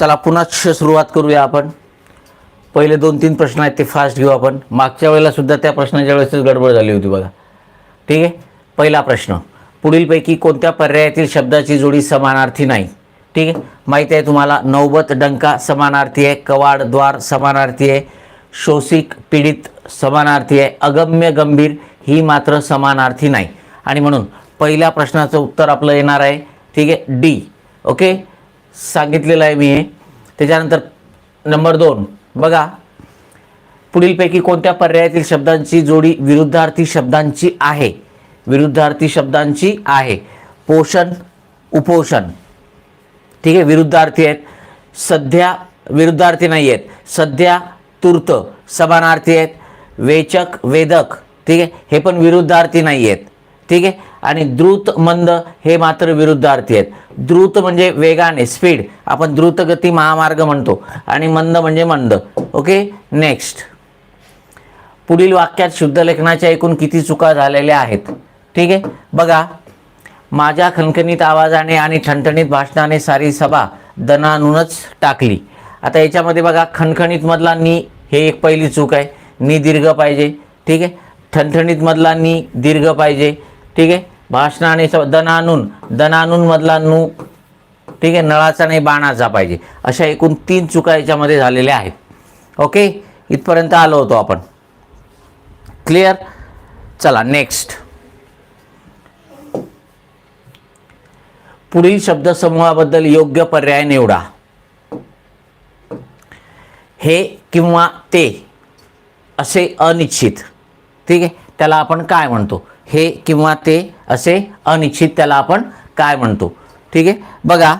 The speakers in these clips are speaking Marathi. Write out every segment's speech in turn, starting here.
चला पुन्हा श- सुरुवात करूया आपण. पहिले दोन तीन प्रश्न आहेत ते फास्ट घेऊ आपण. मागच्या वेळेलासुद्धा त्या प्रश्नाच्या वेळेसच गडबड झाली होती बघा. ठीक आहे? पहिला प्रश्न. पुढीलपैकी कोणत्या पर्यायातील शब्दाची जोडी समानार्थी नाही? ठीक आहे? माहिती आहे तुम्हाला नौबत डंका समानार्थी आहे कवाड द्वार समानार्थी आहे शोषिक पीडित समानार्थी आहे अगम्य गंभीर ही मात्र समानार्थी नाही. आणि म्हणून पहिल्या प्रश्नाचं उत्तर आपलं येणार आहे. ठीक आहे? डी. ओके? सांगितलेलं आहे मी हे. त्याच्यानंतर नंबर दोन. बघा पुढीलपैकी कोणत्या पर्यायातील शब्दांची जोडी विरुद्धार्थी शब्दांची आहे? विरुद्धार्थी शब्दांची आहे. पोषण उपोषण. ठीक आहे विरुद्धार्थी आहेत. सध्या विरुद्धार्थी नाही आहेत. सध्या तूर्त समानार्थी आहेत. वेचक वेदक. ठीक आहे हे पण विरुद्धार्थी नाही आहेत. ठीक आहे आणि द्रुत मंद हे मात्र विरुद्धार्थी आहेत. द्रुत म्हणजे वेगाने स्पीड आपण द्रुतगती महामार्ग म्हणतो. आणि मंद म्हणजे मंद. ओके? नेक्स्ट पुढील वाक्यात शुद्ध लेखनाच्या एकूण किती चुका झालेल्या आहेत? ठीक आहे? बघा. माझ्या खणखणीत आवाजाने आणि ठणठणीत भाषणाने सारी सभा दणानूनच टाकली. आता याच्यामध्ये बघा खणखणीतमधला नी हे एक पहिली चूक आहे. नी दीर्घ पाहिजे. ठीक आहे? ठणठणीतमधला नी दीर्घ पाहिजे. ठीक आहे? भाषणाने दनानून दणानून मधला नू ठीक आहे नळाचा नाही बाणाचा पाहिजे. अशा एकूण तीन चुका याच्यामध्ये झालेल्या आहेत. ओके? इथपर्यंत आलो होतो आपण. क्लिअर चला नेक्स्ट पुढील शब्दसमूहाबद्दल योग्य पर्याय निवडा. हे किंवा ते असे अनिश्चित. ठीक आहे? त्याला आपण काय म्हणतो? हे किंवा ते असे अनिश्चित त्याला आपण काय म्हणतो? ठीक आहे? बघा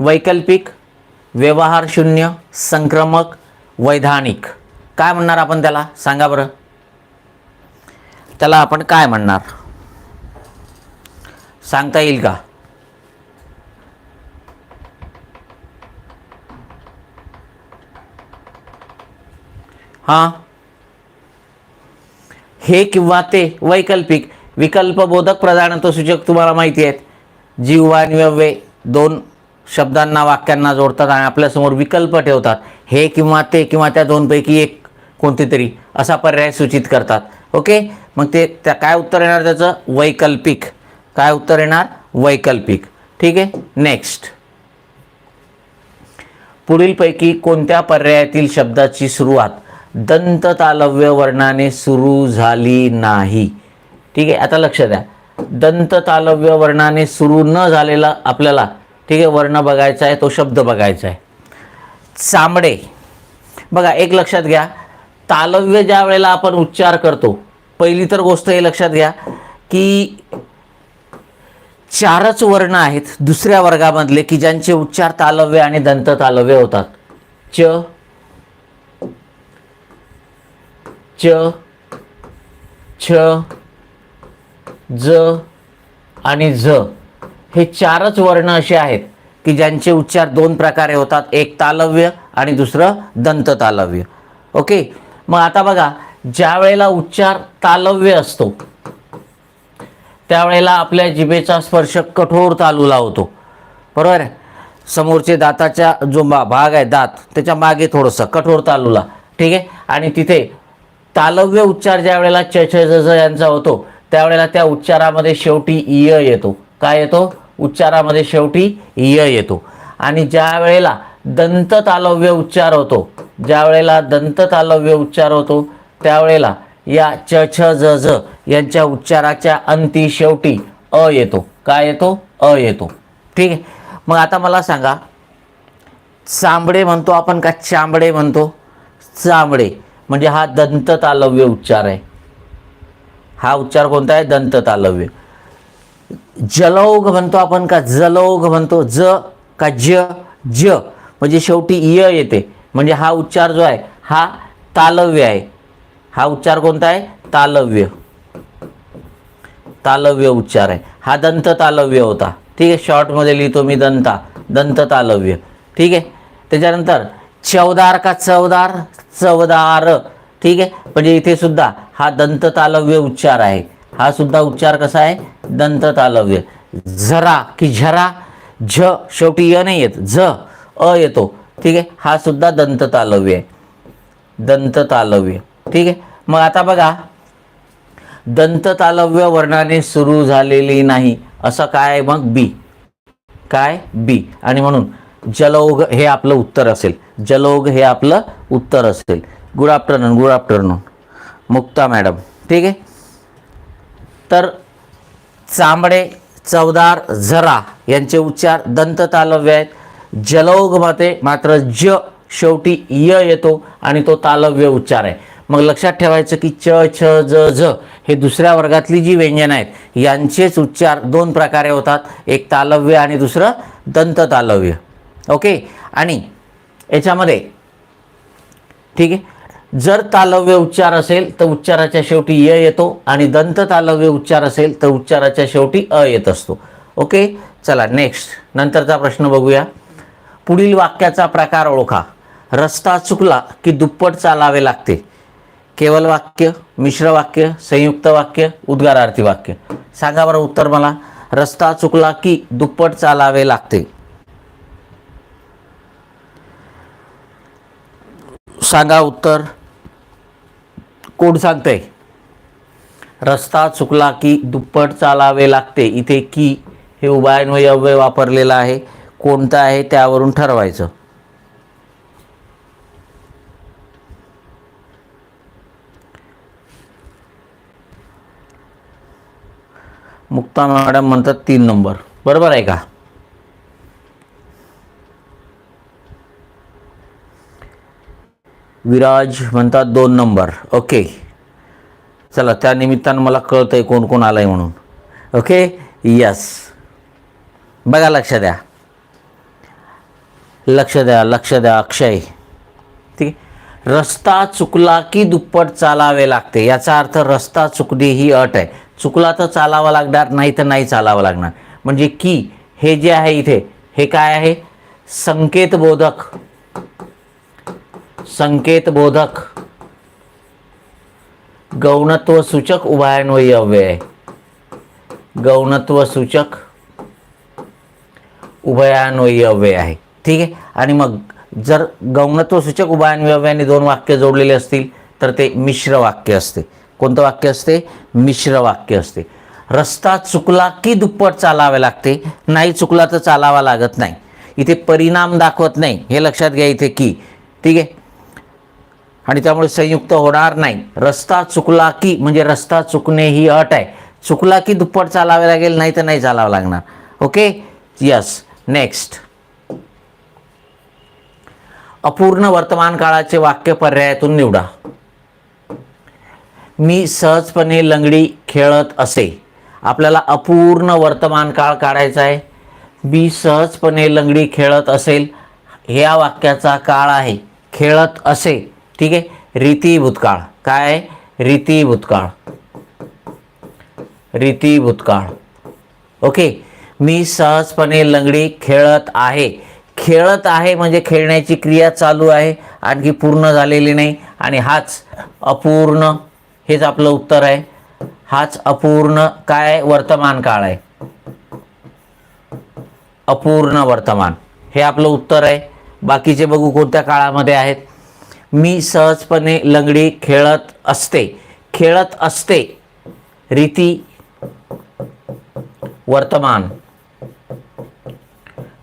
वैकल्पिक व्यवहार शून्य संक्रमक वैधानिक. काय म्हणणार आपण त्याला? सांगा बरं. त्याला आपण काय म्हणणार? सांगता येईल का? हां. हे किंवा ते वैकल्पिक विकल्पबोधक प्रधानत्व सूचक तुम्हाला माहिती आहेत. जीव आणि व्यव्यय दोन शब्दांना वाक्यांना जोडतात आणि आपल्यासमोर विकल्प ठेवतात. हे किंवा ते किंवा त्या दोनपैकी एक कोणतेतरी असा पर्याय सूचित करतात. ओके? मग ते त्या काय उत्तर येणार त्याचं? वैकल्पिक. काय उत्तर येणार? वैकल्पिक. ठीक आहे? नेक्स्ट पुढीलपैकी कोणत्या पर्यायातील शब्दाची सुरुवात दंत तालव्य वर्णाने सुरू झाली नाही? ठीक आहे? आता लक्ष द्या. दंत तालव्य वर्णाने सुरू न झालेला आपल्याला ठीक आहे वर्ण बघायचा आहे तो शब्द बघायचा आहे. चांबडे बघा एक लक्षात घ्या. तालव्य ज्या वेळेला आपण उच्चार करतो पहिली तर गोष्ट हे लक्षात घ्या की चारच वर्ण आहेत दुसऱ्या वर्गामधले की ज्यांचे उच्चार तालव्य आणि दंत तालव्य होतात. च च छ ज आणि झ हे चारच वर्ण असे आहेत की ज्यांचे उच्चार दोन प्रकारे होतात. एक तालव्य आणि दुसरं दंत तालव्य. ओके? मग आता बघा ज्या वेळेला उच्चार तालव्य असतो त्यावेळेला आपल्या जिभेचा स्पर्श कठोर तालूला होतो बरोबर आहे? समोरचे दाताच्या जो भाग आहे दात त्याच्यामागे थोडंसं कठोर तालूला ठीक आहे? आणि तिथे तालव्य उच्चार ज्या वेळेला च छ ज यांचा होतो त्यावेळेला त्या उच्चारामध्ये शेवटी इय येतो. काय येतो? उच्चारामध्ये शेवटी इय येतो. आणि ज्या वेळेला दंत तालव्य उच्चार होतो ज्या वेळेला दंत तालव्य उच्चार होतो त्यावेळेला या च छ ज ज यांच्या उच्चाराच्या अंती शेवटी अ येतो. काय येतो? अ येतो. ठीक आहे? मग आता मला सांगा चांबडे म्हणतो आपण का चांबडे म्हणतो? चांबडे. म्हणजे हा दंत तालव्य उच्चार आहे. हा उच्चार कोणता आहे? दंत तालव्य जलौघ म्हणतो आपण का? जलौघ म्हणतो. ज का ज ज म्हणजे शेवटी य येते. म्हणजे हा उच्चार जो आहे हा तालव्य आहे. हा उच्चार कोणता आहे? तालव्य. तालव्य उच्चार आहे. हा दंत तालव्य होता. ठीक आहे शॉर्टमध्ये लिहितो मी दंता. दंत तालव्य ठीक आहे? त्याच्यानंतर चवदार का चवदार? चवदार. ठीक आहे? म्हणजे इथे सुद्धा हा दंततालव्य उच्चार आहे. हा सुद्धा उच्चार कसा आहे? दंत तालव्य झरा की झरा झ शेवटी य नाही येत झ अ येतो. ठीक आहे? हा सुद्धा दंततालव्य आहे. दंत तालव्य ठीक आहे? मग आता बघा. दंत तालव्य वर्णाने सुरू झालेली नाही. असं काय आहे? मग बी. काय? बी. आणि म्हणून जलोग हे आपलं उत्तर असेल. जलोग हे आपलं उत्तर असेल. Good afternoon good afternoon. Mukta madam. ठीक आहे? तर चांबडे चवदार झरा यांचे उच्चार दंत तालव्य आहेत. जलौगमध्ये मात्र ज शेवटी य येतो आणि तो तालव्य उच्चार आहे. मग लक्षात ठेवायचं की च छ ज झ हे दुसऱ्या वर्गातली जी व्यंजनं आहेत यांचेच उच्चार दोन प्रकारे होतात. एक तालव्य आणि दुसरं दंत तालव्य. ओके? आणि याच्यामध्ये ठीक आहे? जर तालव्य उच्चार असेल तर उच्चाराच्या शेवटी य येतो आणि दंत तालव्य उच्चार असेल तर उच्चाराच्या शेवटी अ येत असतो. ओके? चला नेक्स्ट नंतरचा प्रश्न बघूया. पुढील वाक्याचा प्रकार ओळखा. रस्ता चुकला की दुप्पट चालावे लागते. केवल वाक्य मिश्र वाक्य संयुक्त वाक्य उद्गारार्थी वाक्य. सांगा बरं उत्तर मला. रस्ता चुकला की दुप्पट चालावे लागते. सांगा उत्तर. कोण सांगतंय? रस्ता चुकला की दुप्पट चालावे लागते. इथे की हे उभयान्वय अव्यय वापरलेलं आहे. कोणतं आहे त्यावरून ठरवायचं. मुक्ता मॅडम म्हणतात तीन नंबर. बरोबर आहे का? विराज म्हणतात दोन नंबर. ओके. चला त्या निमित्तानं मला कळतं आहे कोण कोण आलं आहे म्हणून. ओके? यस बघा लक्ष द्या. लक्ष द्या लक्ष द्या अक्षय. ठीक आहे? रस्ता चुकला की दुप्पट चालावे लागते. याचा अर्थ रस्ता चुकणे ही अट आहे. चुकला तर चालावं लागणार नाही तर नाही चालावं लागणार. म्हणजे की हे जे आहे इथे हे काय आहे? संकेतबोधक. संकेतबोधक। गौणत्व सूचक उभयान्वयी अव्यय आहे. गौणत्व सूचक उभयान्वयी अव्यय आहे ठीक आहे? आणि मग जर गौणत्व सूचक उभयान्वयी अव्ययाने दोन वाक्य जोडलेले असतील तर ते मिश्र वाक्य असते. कोणतं वाक्य असते? मिश्र वाक्य असते. रस्ता चुकला की दुप्पट चालावे लागते. नाही चुकला तर चालावा लागत नाही. इथे परिणाम दाखवत नाही. हे लक्षात घ्या इथे की. ठीक आहे? आणि त्यामुळे संयुक्त होणार नाही. रस्ता चुकला की म्हणजे रस्ता चुकणे ही अट आहे. चुकला की दुप्पट चालावे लागेल नाही तर नाही चालावं लागणार. ओके? यस नेक्स्ट अपूर्ण वर्तमान काळाचे वाक्य पर्यायातून निवडा. मी सहजपणे लंगडी खेळत असे. आपल्याला अपूर्ण वर्तमान काळ काढायचा आहे. मी सहजपणे लंगडी खेळत असेल ह्या वाक्याचा काळ आहे. खेळत असे. ठीक आहे? रीती भूतकाळ. काय आहे? रीती भूतकाळ. रीती भूतकाळ. ओके. मी सहजपणे लंगडी खेळत आहे. खेळत आहे म्हणजे खेळण्याची क्रिया चालू आहे. आणखी पूर्ण झालेली नाही. आणि हाच अपूर्ण हेच आपलं उत्तर आहे. हाच अपूर्ण काय आहे? वर्तमान काळ आहे. अपूर्ण वर्तमान. हे आपलं उत्तर आहे. बाकीचे बघू कोणत्या काळामध्ये आहेत. मी सहजपणे लंगडी खेळत असते खेळत असते रीती वर्तमान.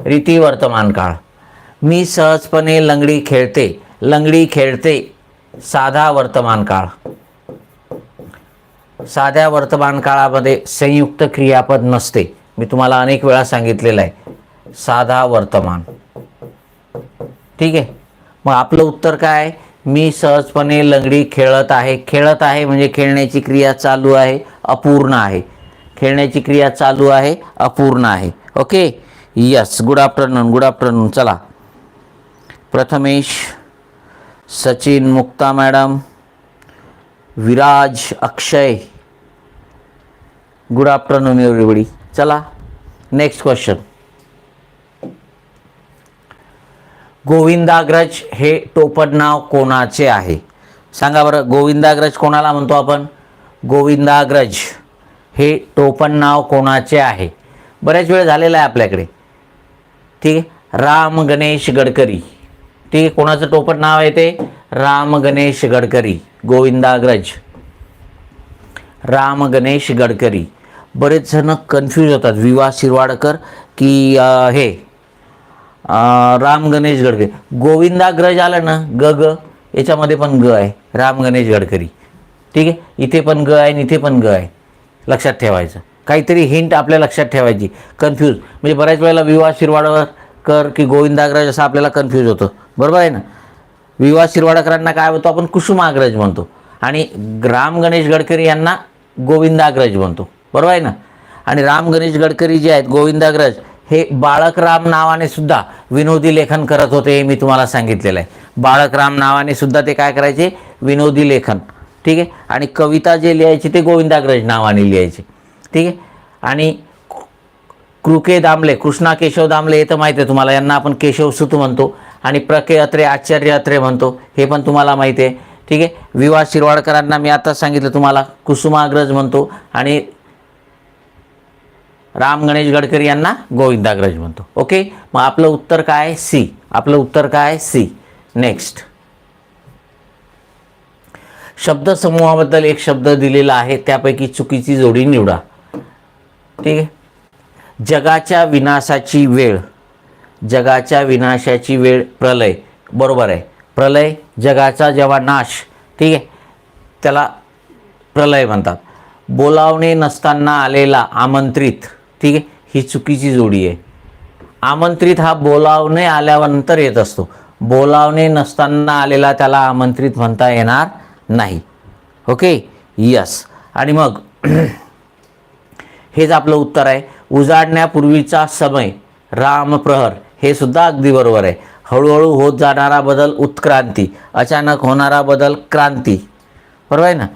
रीती वर्तमान काळ. मी सहजपणे लंगडी खेळते लंगडी खेळते साधा वर्तमान काळ. साध्या वर्तमान काळामध्ये संयुक्त क्रियापद नसते. मी तुम्हाला अनेक वेळा सांगितलेलं आहे साधा वर्तमान. ठीक आहे? मग आपलं उत्तर काय? मी सहजपणे लंगडी खेळत आहे. खेळत आहे म्हणजे खेळण्याची क्रिया चालू आहे अपूर्ण आहे. खेळण्याची क्रिया चालू आहे अपूर्ण आहे. Okay? Yes good afternoon good afternoon चला. Prathamesh Sachin Mukta madam Viraj Akshay. Good afternoon एवढी चला. नेक्स्ट क्वेश्चन गोविंदाग्रज हे टोपण नाव कोणाचे आहे? सांगा बरं गोविंदाग्रज कोणाला म्हणतो आपण? गोविंदाग्रज हे टोपण नाव कोणाचे आहे? बऱ्याच वेळ झालेला आहे आपल्याकडे. ठीक आहे? राम गणेश गडकरी. ठीक आहे? कोणाचं टोपण नाव आहे ते? राम गणेश गडकरी. गोविंदाग्रज. राम गणेश गडकरी. बरेच जण कन्फ्यूज होतात. विवा शिरवाडकर की हे राम गणेश गडकरी. गोविंदाग्रज आलं ना ग ग याच्यामध्ये पण ग आहे. राम गणेश गडकरी. ठीक आहे? इथे पण ग आहे आणि इथे पण ग आहे. लक्षात ठेवायचं. काहीतरी हिंट आपल्या लक्षात ठेवायची. कन्फ्यूज म्हणजे बऱ्याच वेळेला विवाह शिरवाडकर की गोविंदाग्रज असं आपल्याला कन्फ्यूज होतं. बरोबर आहे ना? विवाह शिरवाडकरांना काय होतो आपण कुसुमाग्रज म्हणतो. आणि राम गणेश गडकरी यांना गोविंदाग्रज म्हणतो. बरोबर आहे ना? आणि राम गणेश गडकरी जे आहेत गोविंदाग्रज हे बाळकराम नावाने सुद्धा विनोदी लेखन करत होते हे मी तुम्हाला सांगितलेलं आहे. बाळकराम नावाने सुद्धा ते काय करायचे? विनोदी लेखन. ठीक आहे? आणि कविता जे लिहायची ते गोविंदाग्रज नावाने लिहायचे. ठीक आहे? आणि कृके दामले कृष्णा केशव दामले हे तर माहिती आहे तुम्हाला. यांना आपण केशव सुत म्हणतो आणि प्रके अत्रे आचार्य अत्रे म्हणतो. हे पण तुम्हाला माहिती आहे. ठीक आहे? विवा शिरवाडकरांना मी आताच सांगितलं तुम्हाला. कुसुमाग्रज म्हणतो. आणि राम गणेश गडकरी यांना गोविंदाग्रज म्हणतो. ओके? मग आपलं उत्तर काय सी. आपलं उत्तर काय सी. नेक्स्ट. शब्दसमूहाबद्दल एक शब्द दिलेला आहे. त्यापैकी चुकीची जोडी निवडा. ठीक आहे? जगाच्या विनाशाची वेळ. जगाच्या विनाशाची वेळ प्रलय. बरोबर आहे. प्रलय जगाचा जेव्हा नाश ठीक आहे? त्याला प्रलय म्हणतात. बोलावणे नसताना आलेला आमंत्रित. ठीक आहे? ही चुकीची जोडी आहे. आमंत्रित हा बोलावणे आल्यानंतर येत असतो. बोलावणे नसताना आलेला त्याला आमंत्रित म्हणता येणार नाही. ओके यस आणि मग हेच आपलं उत्तर आहे. उजाडण्यापूर्वीचा समय रामप्रहर हे सुद्धा अगदी बरोबर आहे. हळूहळू होत जाणारा बदल उत्क्रांती अचानक होणारा बदल क्रांती. बरोबर आहे ना?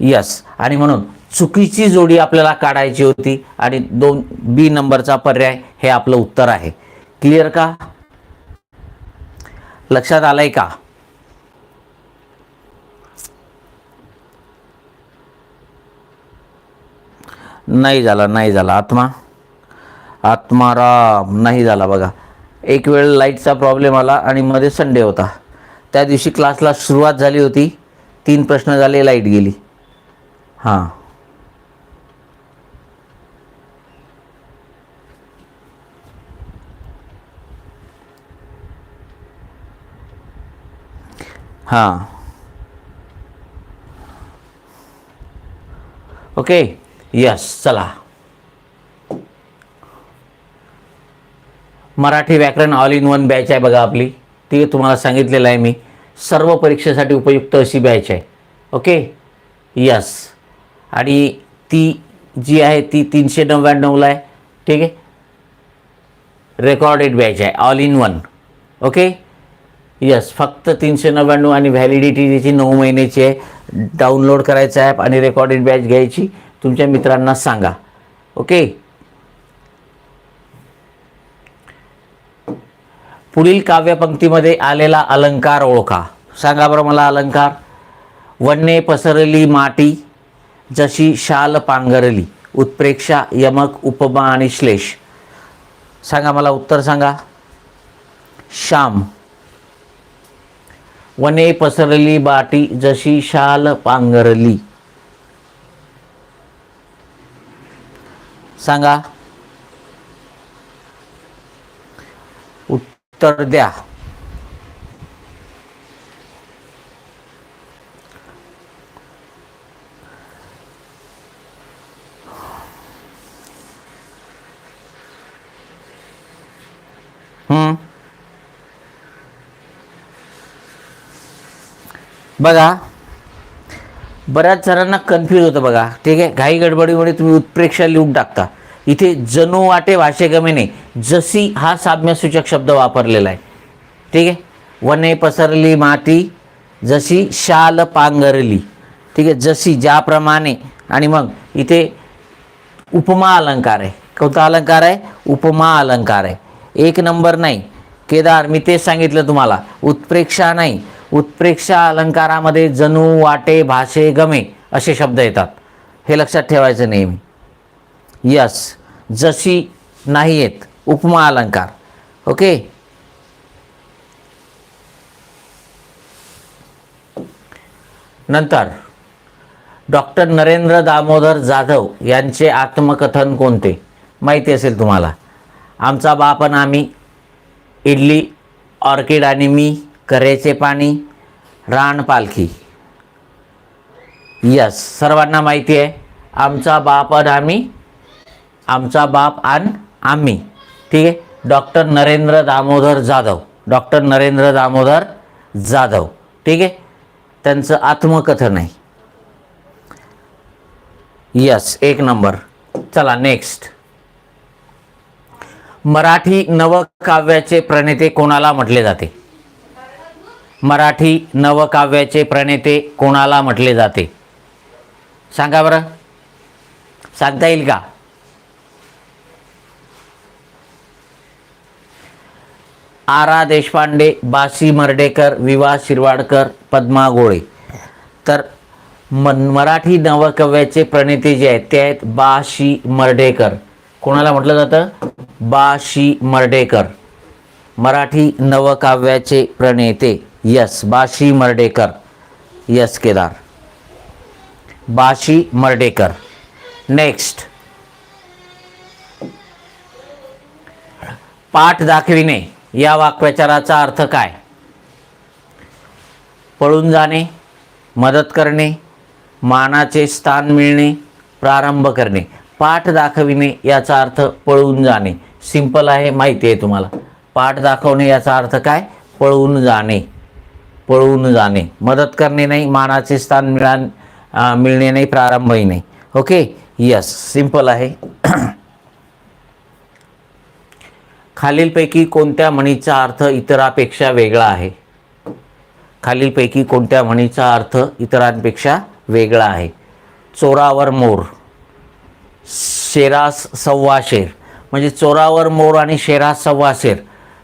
यस आणि म्हणून चुकीची जोडी आपल्याला काढायची होती आणि दोन बी नंबरचा पर्याय हे आपलं उत्तर आहे. क्लिअर का? लक्षात आलंय का? नाही झाला नाही झाला. आत्मा? आत्माराम नाही झाला बघा. एक वेळ लाईटचा प्रॉब्लेम आला आणि मध्ये संडे होता. त्या दिवशी क्लासला सुरुवात झाली होती. तीन प्रश्न झाले लाइट गेली. हां. हां. ओके यस चला. मराठी व्याकरण ऑल इन वन बॅच आहे बघा आपली. ती तुम्हाला सांगितलेलं आहे मी. सर्व परीक्षेसाठी उपयुक्त अशी बॅच आहे. ओके यस आणि ती जी आहे ती तीनशे नव्याण्णवला आहे. ठीक आहे? रेकॉर्डेड बॅच आहे. All in one okay yes फक्त तीनशे नव्याण्णव आणि व्हॅलिडिटी त्याची नऊ महिन्याची आहे. डाउनलोड करायचं ॲप आणि रेकॉर्डेड बॅच घ्यायची. तुमच्या मित्रांना सांगा. ओके पुढील काव्यपंक्तीमध्ये आलेला अलंकार ओळखा. सांगा बरं मला अलंकार. वन्ने पसरली माटी जशी शाल पांघरली. उत्प्रेक्षा यमक उपमा आणि श्लेष. सांगा मला उत्तर सांगा. श्याम. वने पसरली बाटी जशी शाल पांघरली. सांगा. उत्तर द्या. बघा बऱ्याच जणांना कन्फ्यूज होतं बघा. ठीक आहे? घाई गडबडीमुळे तुम्ही उत्प्रेक्षा लिहून टाकता. इथे जणू वाटे भाषेगमेने जशी हा साम्यसूचक शब्द वापरलेला आहे. ठीक आहे? वने पसरली माती जशी शाल पांघरली. ठीक आहे? जशी ज्याप्रमाणे. आणि मग इथे उपमा अलंकार आहे. कोणता अलंकार आहे? उपमा अलंकार आहे. एक नंबर नाही. केदार मी तेच सांगितलं तुम्हाला. उत्प्रेक्षा नाही. उत्प्रेक्षा अलंकारामध्ये जणू वाटे भाषे गमे असे शब्द येतात. हे लक्षात ठेवायचं नेहमी. यस जशी नाही येत उपमा अलंकार. ओके? नंतर डॉक्टर नरेंद्र दामोदर जाधव यांचे आत्मकथन कोणते? माहिती असेल तुम्हाला. आमचा बाप आणि आम्ही इडली ऑर्किड आणि मी करेचे पाणी रानपालखी यस सर्वांना माहिती आहे आमचा बाप आणि आम्ही आमचा बाप आणि आम्ही. ठीक आहे? डॉक्टर नरेंद्र दामोदर जाधव. डॉक्टर नरेंद्र दामोदर जाधव. ठीक आहे? त्यांचं आत्मकथन आहे. यस एक नंबर. चला नेक्स्ट मराठी नवकाव्याचे प्रणेते कोणाला म्हटले जाते? मराठी नवकाव्याचे प्रणेते कोणाला म्हटले जाते? सांगा बरं. सांगता येईल का? आरा देशपांडे बासी मर्डेकर विवा शिरवाडकर पद्मा गोळे. तर मन मराठी नवकाव्याचे प्रणेते जे आहेत ते आहेत बाशी मर्डेकर. कोणाला म्हटलं जातं? बाशी मर्डेकर. मराठी नवकाव्याचे प्रणेते. Yes Bashi Mardhekar. Yes Kedar. Bashi Mardhekar. Next पाठ दाखविणे. या वाक्प्रचाराचा अर्थ काय? पळून जाणे मदत करणे मानाचे स्थान मिळणे प्रारंभ करणे. पाठ दाखविणे याचा अर्थ पळून जाणे. सिंपल आहे माहिती आहे तुम्हाला. पाठ दाखवणे याचा अर्थ काय? पळून जाणे. पळून जाणे. मदत करणे नाही मानाचे स्थान मिळा मिळणे नाही प्रारंभही नाही. ओके? यस सिंपल आहे. खालीलपैकी कोणत्या म्हणीचा अर्थ इतरापेक्षा वेगळा आहे? खालीलपैकी कोणत्या म्हणीचा अर्थ इतरांपेक्षा वेगळा आहे? चोरावर मोर. शेरास सव्वा शेर. म्हणजे चोरावर मोर आणि शेरास सव्वा शेर.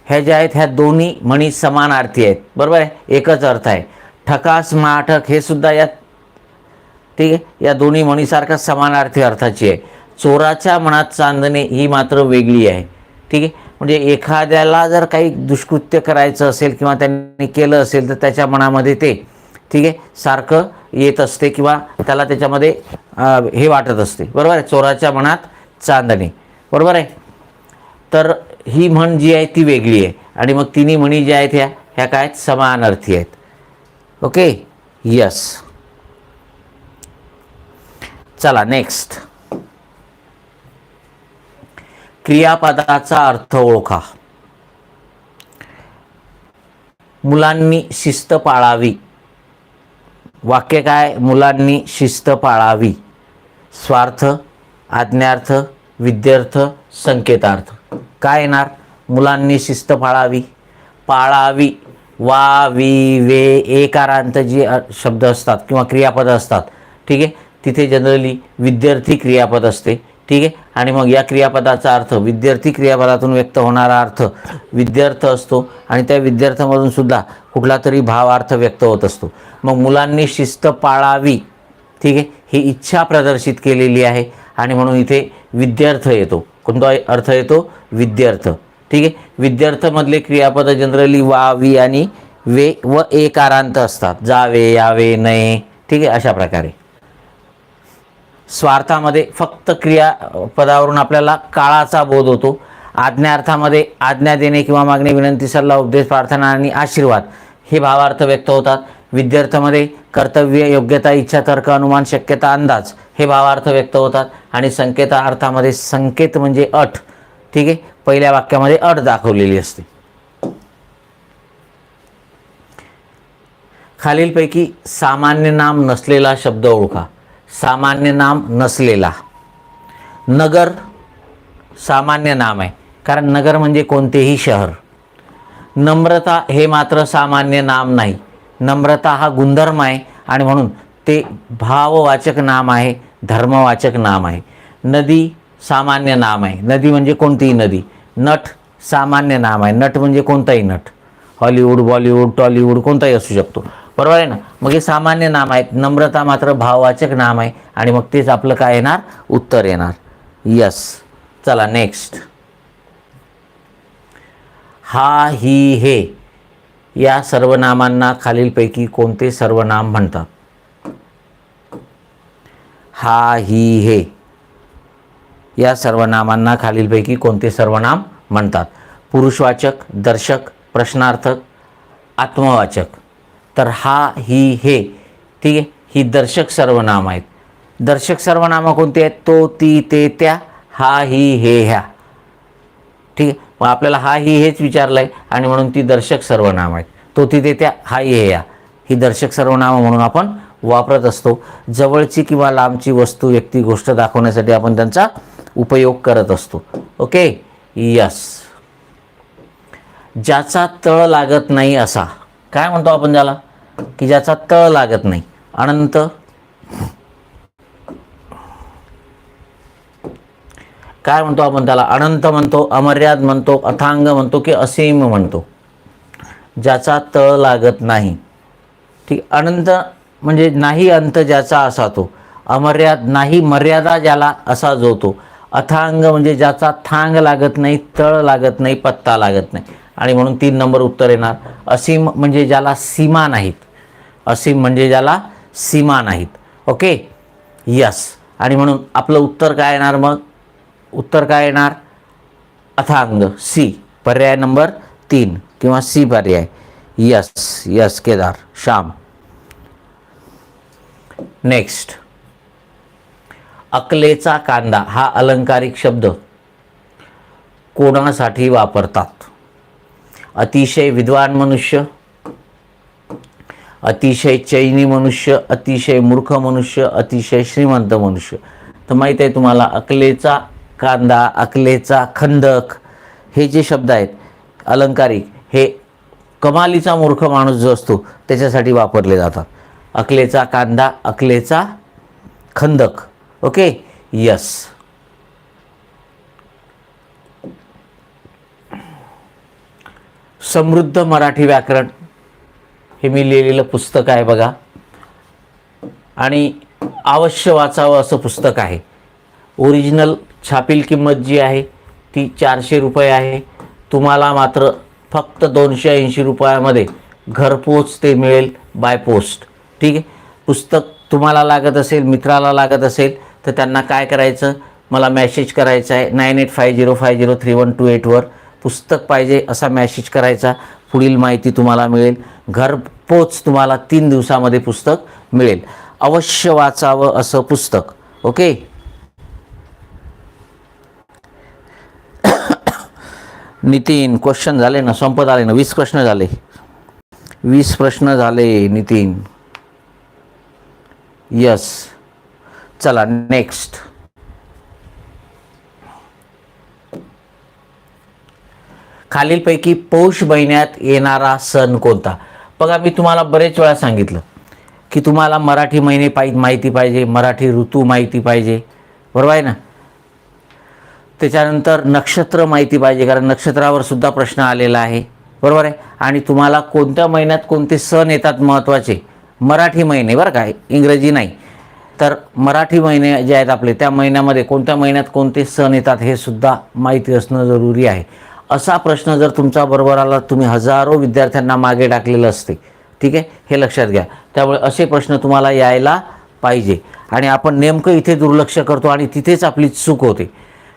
ह्या ज्या आहेत ह्या दोन्ही म्हणी समानार्थी आहेत. बरोबर आहे? एकच अर्थ आहे. ठकास माठक हे सुद्धा यात ठीक आहे? या दोन्ही म्हणीसारखा समानार्थी अर्थाची आहे. चोराच्या मनात चांदणे ही मात्र वेगळी आहे. ठीक आहे? म्हणजे एखाद्याला जर काही दुष्कृत्य करायचं असेल किंवा त्यांनी केलं असेल तर त्याच्या मनामध्ये ते ठीक आहे? सारखं येत असते किंवा त्याला त्याच्यामध्ये हे वाटत असते. बरोबर आहे? चोराच्या मनात चांदणे. बरोबर आहे? तर ही म्हण जी आहे ती वेगळी आहे. आणि मग तिन्ही म्हणी ज्या आहेत ह्या ह्या काय? आहेत समानार्थी आहेत. ओके? यस चला नेक्स्ट क्रियापदाचा अर्थ ओळखा. मुलांनी शिस्त पाळावी. वाक्य काय? मुलांनी शिस्त पाळावी. स्वार्थ आज्ञार्थ विद्यार्थ संकेतार्थ. काय येणार? मुलांनी शिस्त पाळावी. पाळावी. वा वी वे एकारांत जे शब्द असतात किंवा क्रियापद असतात ठीक आहे? तिथे जनरली विद्यार्थी क्रियापद असते ठीक आहे? आणि मग या क्रियापदाचा अर्थ विद्यार्थी क्रियापदातून व्यक्त होणारा अर्थ विद्यार्थ असतो आणि त्या विद्यार्थ्यामधून सुद्धा कुठला तरी भावार्थ व्यक्त होत असतो. मग मुलांनी शिस्त पाळावी ठीक आहे? ही इच्छा प्रदर्शित केलेली आहे आणि म्हणून इथे विद्यार्थ येतो. कोणता अर्थ येतो विद्यार्थ. ठीक आहे? विद्यार्थमधले क्रियापद जनरली वा वी आणि वे व एकारांत असतात. जावे यावे नये ठीक आहे? अशा प्रकारे. स्वार्थामध्ये फक्त क्रिया पदावरून आपल्याला काळाचा बोध होतो. आज्ञार्थामध्ये आज्ञा देणे किंवा मागणे विनंती सल्ला उपदेश प्रार्थना आणि आशीर्वाद हे भावार्थ व्यक्त होतात. विद्यार्थ्यामध्ये कर्तव्य योग्यता इच्छा तर्क अनुमान शक्यता अंदाज हे भावार्थ व्यक्त होतात आणि संकेता अर्थामध्ये संकेत म्हणजे अट. ठीक आहे? पहिल्या वाक्यामध्ये अट दाखवलेली असते. खालीलपैकी सामान्य नाम नसलेला शब्द ओळखा. सामान्य नाम नसलेला. नगर सामान्य नाम आहे. कारण नगर म्हणजे कोणतेही शहर. नम्रता हे मात्र सामान्य नाम नाही. नम्रता हा गुणधर्म आहे आणि म्हणून ते भाववाचक नाम आहे धर्मवाचक नाम आहे. नदी सामान्य नाम आहे. नदी म्हणजे कोणतीही नदी. नट सामान्य नाम आहे. नट म्हणजे कोणताही नट. हॉलिवूड बॉलिवूड टॉलिवूड कोणताही असू शकतो. बरोबर आहे ना? मग हे सामान्य नाम आहेत. नम्रता मात्र भाववाचक नाम आहे. आणि मग तेच आपलं काय येणार? उत्तर येणार. यस. चला नेक्स्ट हा ही हे या सर्वनामांना खालीलपैकी कोणते सर्वनाम म्हणतात? हा ही हे. या सर्वनामांना खालीलपैकी कोणते सर्वनाम म्हणतात? पुरुषवाचक दर्शक प्रश्नार्थक आत्मवाचक. तर हा ही हे. ठीक आहे? ही दर्शक सर्वनाम आहेत. दर्शक सर्वनामं कोणती आहेत? तो ती ते त्या हा ही हे ह्या. ठीक आहे? मग आपल्याला हा ही हेच विचारलं आहे आणि म्हणून ती दर्शक सर्वनाम आहेत. तो ती ते त्या हा ही हे या ही दर्शक सर्वनामं म्हणून आपण वापरत असतो. जवळची किंवा लांबची वस्तू व्यक्ती गोष्ट दाखवण्यासाठी आपण त्यांचा उपयोग करत असतो. ओके? यस ज्याचा तळ लागत नाही असा. काय म्हणतो आपण त्याला? की ज्याचा तळ लागत नाही. अनंत. काय म्हणतो आपण त्याला? अनंत म्हणतो अमर्याद म्हणतो अथांग म्हणतो की असीम म्हणतो. ज्याचा तळ लागत नाही. ठीक अनंत म्हणजे नाही अंत ज्याचा असा तो. अमर्याद नाही मर्यादा ज्याला असा जो तो. अथांग म्हणजे ज्याचा थांग लागत नाही तळ लागत नाही पत्ता लागत नाही. आणि म्हणून तीन नंबर उत्तर येणार. असीम म्हणजे ज्याला सीमा नाहीत. असीम म्हणजे ज्याला सीमा नाहीत. ओके? यस. आणि म्हणून आपलं उत्तर काय येणार मग? उत्तर काय येणार? अथांग. सी. पर्याय नंबर तीन किंवा सी पर्याय. Yes. Yes Kedar. Shyam. Next Aklecha कांदा हा अलंकारिक शब्द. कोणासाठी वापरतात? अतिशय विद्वान मनुष्य. अतिशय चैनी मनुष्य अतिशय मूर्ख मनुष्य अतिशय श्रीमंत मनुष्य. तर माहीत आहे तुम्हाला अकलेचा कांदा अकलेचा खंदक हे जे शब्द आहेत अलंकारिक हे कमालीचा मूर्ख माणूस जो असतो त्याच्यासाठी वापरले जातात. अकलेचा कांदा अकलेचा खंदक. ओके? यस समृद्ध मराठी व्याकरण. हे मी लिहिलेलं पुस्तक आहे बघा. आणि अवश्य वाचावं असं पुस्तक आहे. ओरिजिनल छापील किंमत जी आहे ती चारशे रुपये आहे. तुम्हाला मात्र फक्त दोनशे ऐंशी रुपयामध्ये घरपोच ते मिळेल बाय पोस्ट ठीक आहे? पुस्तक तुम्हाला लागत असेल मित्राला लागत असेल तर त्यांना काय करायचं? मला मॅसेज करायचा आहे. Nine eight five zero five zero three one two एटवर पुस्तक पाहिजे असा मॅसेज करायचा. पुढील माहिती तुम्हाला मिळेल. घरपोच तुम्हाला तीन दिवसामध्ये पुस्तक मिळेल. अवश्य वाचावं असं पुस्तक. ओके नितीन क्वेश्चन झाले ना? संपत आले ना? वीस प्रश्न झाले. वीस प्रश्न झाले नितीन. यस चला नेक्स्ट खालीलपैकी पौष महिन्यात येणारा सण कोणता? बघा मी तुम्हाला बरेच वेळा सांगितलं की तुम्हाला मराठी महिने पाहि माहिती पाहिजे मराठी ऋतू माहिती पाहिजे. बरोबर आहे ना? त्याच्यानंतर नक्षत्र माहिती पाहिजे कारण नक्षत्रावर सुद्धा प्रश्न आलेला आहे. बरोबर आहे? आणि तुम्हाला कोणत्या महिन्यात कोणते सण येतात महत्त्वाचे मराठी महिने बरं काय इंग्रजी नाही. तर मराठी महिने जे आहेत आपले त्या महिन्यामध्ये कोणत्या महिन्यात कोणते सण येतात हे सुद्धा माहिती असणं जरुरी आहे. असा प्रश्न जर तुमचा बरोबर आला तुम्ही हजारो विद्यार्थ्यांना मागे टाकलेलं असते. ठीक आहे? हे लक्षात घ्या. त्यामुळे असे प्रश्न तुम्हाला यायला पाहिजे. आणि आपण नेमकं इथे दुर्लक्ष करतो आणि तिथेच आपली चूक होते.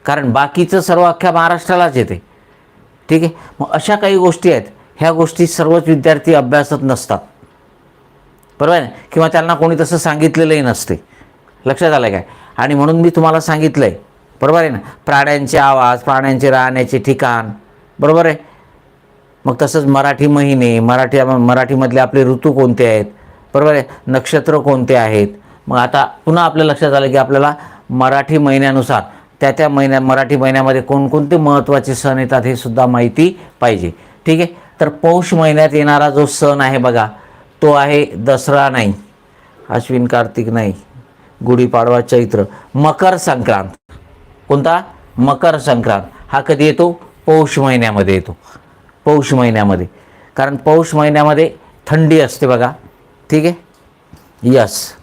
कारण बाकीचं सर्व अख्ख्या महाराष्ट्रालाच येते. ठीक आहे? मग अशा काही गोष्टी आहेत. ह्या गोष्टी सर्वच विद्यार्थी अभ्यासत नसतात. बरोबर आहे ना? किंवा त्यांना कोणी तसं सांगितलेलंही नसते. लक्षात आलं काय? आणि म्हणून मी तुम्हाला सांगितलं आहे बरोबर आहे ना? प्राण्यांचे आवाज प्राण्यांचे राहण्याचे ठिकाण. बरोबर आहे? मग तसंच मराठी महिने मराठी मराठीमधले आपले ऋतू कोणते आहेत? बरोबर आहे? नक्षत्र कोणते आहेत? मग आता पुन्हा आपल्या लक्षात आलं की आपल्याला मराठी महिन्यानुसार त्या त्या महिन्या मराठी महिन्यामध्ये कोणकोणते महत्त्वाचे सण येतात हे सुद्धा माहिती पाहिजे. ठीक आहे? तर पौष महिन्यात येणारा जो सण आहे बघा तो आहे दसरा नाही अश्विन कार्तिक नाही गुढीपाडवा चैत्र मकर संक्रांत. कोणता? मकर संक्रांत. हा कधी येतो? पौष महिन्यामध्ये येतो. पौष महिन्यामध्ये. कारण पौष महिन्यामध्ये थंडी असते बघा. ठीक आहे? यस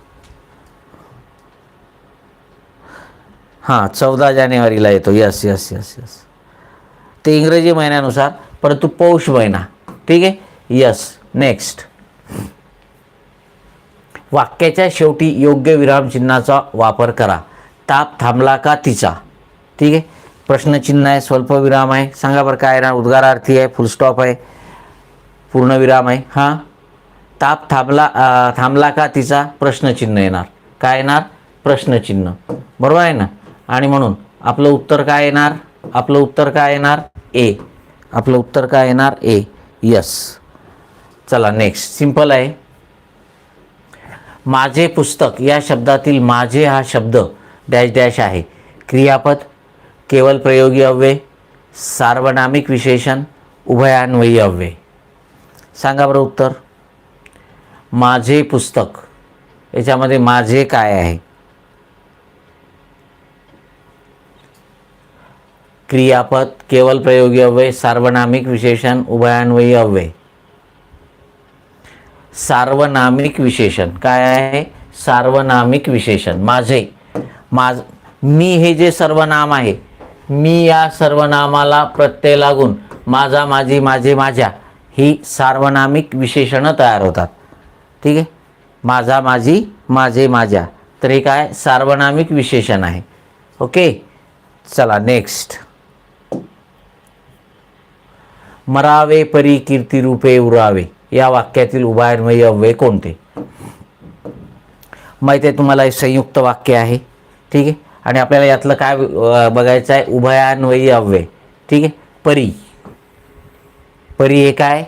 हां चौदा जानेवारीला येतो. यस यस यस यस ते इंग्रजी महिन्यानुसार परंतु पौष महिना. ठीक आहे? यस नेक्स्ट वाक्याच्या शेवटी योग्य विरामचिन्हाचा वापर करा. ताप थांबला का तिचा? ठीक आहे. प्रश्नचिन्ह आहे स्वल्पविराम आहे. सांगा बरं काय ना उद्गारार्थी आहे फुलस्टॉप आहे. पूर्णविराम आहे. हां. ताप थांबला थांबला का तिचा? प्रश्नचिन्ह येणार. काय येणार? प्रश्नचिन्ह. बरोबर आहे ना? आणि म्हणून आपलं उत्तर काय येणार? आपलं उत्तर काय येणार? ए. आपलं उत्तर काय येणार? ए. यस चला नेक्स्ट सिंपल आहे. माझे पुस्तक या शब्दातील माझे हा शब्द डॅश डॅश आहे. क्रियापद केवळ प्रयोगी अव्यय सार्वनामिक विशेषण उभयान्वयी अव्यय. सांगा बरं उत्तर. माझे पुस्तक याच्यामध्ये माझे काय आहे? क्रियापद केवळ प्रयोगी अव्यय सार्वनामिक विशेषण उभयान्वयी अव्यय. सार्वनामिक विशेषण. काय आहे? सार्वनामिक विशेषण. माझे माझ मी हे जे सर्वनाम आहे मी या सर्वनामाला प्रत्यय लागून माझा माझी माझे माझ्या ही सार्वनामिक विशेषणं तयार होतात. ठीक आहे? माझा माझी माझे माझ्या. तर हे काय? सार्वनामिक विशेषण आहे. ओके? चला नेक्स्ट. मरावे परी कीर्तिरूपे उरावे. या वाक्यातील उभयान्वयी अव्यय कोणते? माहिती आहे तुम्हाला हे संयुक्त वाक्य आहे. ठीक आहे? आणि आपल्याला यातलं काय बघायचं आहे? उभयान्वयी अव्यय ठीक आहे? परी. परी हे काय?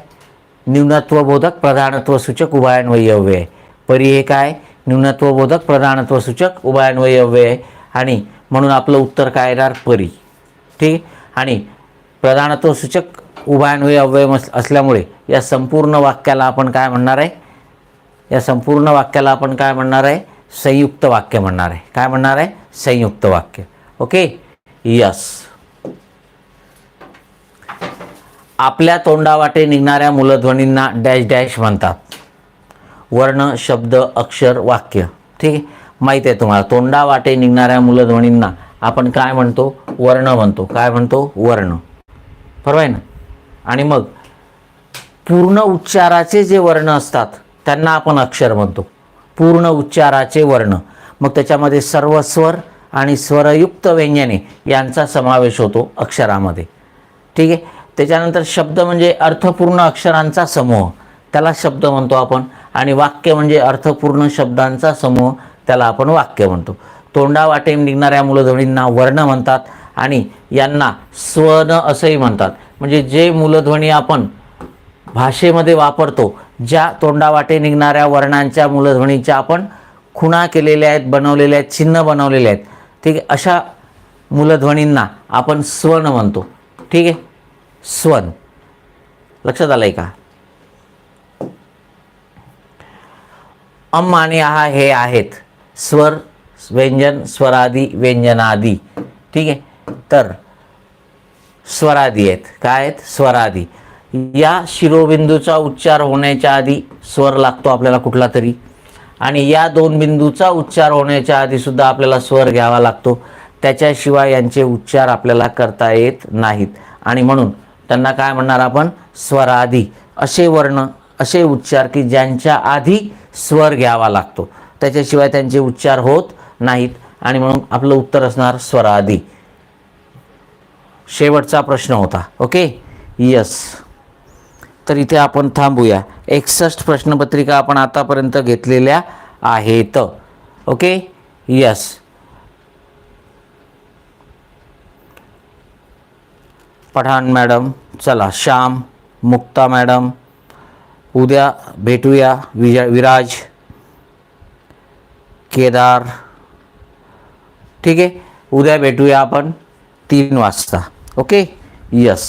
न्यूनत्वबोधक प्रधानत्वसूचक उभयान्वयी अव्यय आहे परी हे काय? न्यूनत्वबोधक प्रधानत्वसूचक उभयान्वयी अव्यय आहे आणि म्हणून आपलं उत्तर काय येणार? परी. ठीक आहे? आणि प्रधानत्वसूचक उभयान्वयी अव्यय असल्यामुळे या संपूर्ण वाक्याला आपण काय म्हणणार आहे? या संपूर्ण वाक्याला आपण काय म्हणणार आहे? संयुक्त वाक्य म्हणणार आहे. काय म्हणणार आहे? संयुक्त वाक्य. ओके? यस. आपल्या तोंडावाटे निघणाऱ्या मूलध्वनींना डॅश डॅश म्हणतात. वर्ण शब्द अक्षर वाक्य. ठीक आहे? माहीत आहे तुम्हाला. तोंडावाटे निघणाऱ्या मूलध्वनींना आपण काय म्हणतो? वर्ण म्हणतो. काय म्हणतो? वर्ण. बरोबर आहे ना? आणि मग पूर्ण उच्चाराचे जे वर्ण असतात त्यांना आपण अक्षर म्हणतो. पूर्ण उच्चाराचे वर्ण. मग त्याच्यामध्ये सर्व स्वर आणि स्वरयुक्त व्यंजने यांचा समावेश होतो अक्षरामध्ये. ठीक आहे? त्याच्यानंतर शब्द म्हणजे अर्थपूर्ण अक्षरांचा समूह. त्याला शब्द म्हणतो आपण. आणि वाक्य म्हणजे अर्थपूर्ण शब्दांचा समूह त्याला आपण वाक्य म्हणतो. तोंडावाटे निघणाऱ्या मूलध्वनींना वर्ण म्हणतात आणि यांना स्वन असंही म्हणतात. म्हणजे जे मूलध्वनी आपण भाषेमध्ये वापरतो ज्या तोंडावाटे निघणाऱ्या वर्णांच्या मूलध्वनीच्या आपण खुणा केलेल्या आहेत बनवलेल्या आहेत चिन्ह बनवलेले आहेत ठीक आहे? अशा मूलध्वनींना आपण स्वन म्हणतो. ठीक आहे? स्वन लक्षात आलं आहे का? अम आणि आहा हे आहेत. स्वर व्यंजन स्वरादी व्यंजनादी. ठीक आहे? तर स्वरादी आहेत. काय आहेत? स्वरादी. या शिरोबिंदूचा उच्चार होण्याच्या आधी स्वर लागतो आपल्याला कुठला तरी. आणि या दोन बिंदूचा उच्चार होण्याच्या आधीसुद्धा आपल्याला स्वर घ्यावा लागतो. त्याच्याशिवाय यांचे उच्चार आपल्याला करता येत नाहीत. आणि म्हणून त्यांना काय म्हणणार आपण? स्वरादी. असे वर्ण असे उच्चार की ज्यांच्या आधी स्वर घ्यावा लागतो. त्याच्याशिवाय त्यांचे उच्चार होत नाहीत. आणि म्हणून आपलं उत्तर असणार स्वरादी. शेवटचा प्रश्न होता. ओके यस तर इथे आपण थांबूया. एकसष्ट प्रश्नपत्रिका आपण आतापर्यंत घेतलेल्या आहेत. ओके यस पठाण मॅडम चला. श्याम मुक्ता मॅडम उद्या भेटूया. विजय विराज केदार. ठीक आहे? उद्या भेटूया आपण तीन वाजता. Okay yes